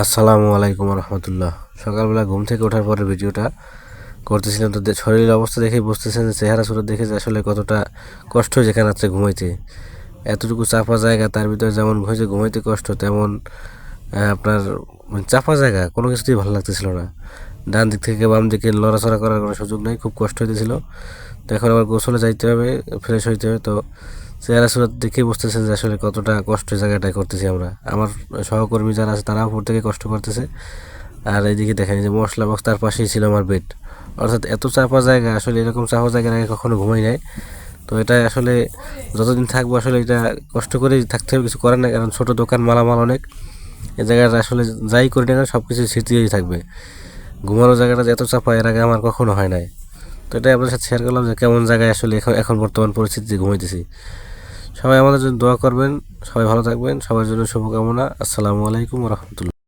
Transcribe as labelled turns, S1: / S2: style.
S1: আসসালামু আলাইকুম রহমতুল্লাহ। সকালবেলা ঘুম থেকে ওঠার পরে ভিডিওটা করতেছিলাম, তো শরীরের অবস্থা দেখে বুঝতেছেন যে চেহারা সুরত দেখে যে আসলে কতটা কষ্ট এখানে রাত্রে ঘুমাইতে। এতটুকু চাপা জায়গা, তার ভিতরে যেমন হয়েছে ঘুমাইতে কষ্ট, তেমন আপনার মানে চাপা জায়গা, কোনো কিছুতেই ভালো লাগতেছিল না। ডান দিক থেকে বাম দিকে লড়াচড়া করার কোনো সুযোগ নেই, খুব কষ্ট হইতেছিল। তো এখন আবার গোসলে যাইতে হবে, ফ্রেশ হইতে হবে, তো চেহারা সুরত দেখেই বুঝতেছেন যে আসলে কতটা কষ্ট জায়গাটায় করতেছি আমরা। আমার সহকর্মী যারা আছে, তারাও উপর থেকে কষ্ট করতেছে। আর এইদিকে দেখেন যে মশলা বক্স, তার পাশেই ছিল আমার বেড অর্থাৎ এত চাপা জায়গা, আসলে এরকম চাপা জায়গার আগে কখনো ঘুমাই নাই। তো এটা আসলে যতদিন থাকব, আসলে এটা কষ্ট করেই থাকতে হবে, কিছু করার নাই, কারণ ছোটো দোকান, মালামাল অনেক। এই জায়গাটা আসলে যাই করি না সব কিছু স্মৃতিই থাকবে। ঘুমানোর জায়গাটা এত চাপা, এর আগে আমার কখনো হয় নাই। তো এটাই আপনার সাথে শেয়ার করলাম যে কেমন জায়গায় আসলে এখন এখন বর্তমান পরিস্থিতিতে ঘুমাইতেছি। সবাই আমাদের জন্য দোয়া করবেন সবাই ভালো থাকবেন সবার জন্য শুভকামনা। আসসালামু আলাইকুম রহমতুল্লাহ।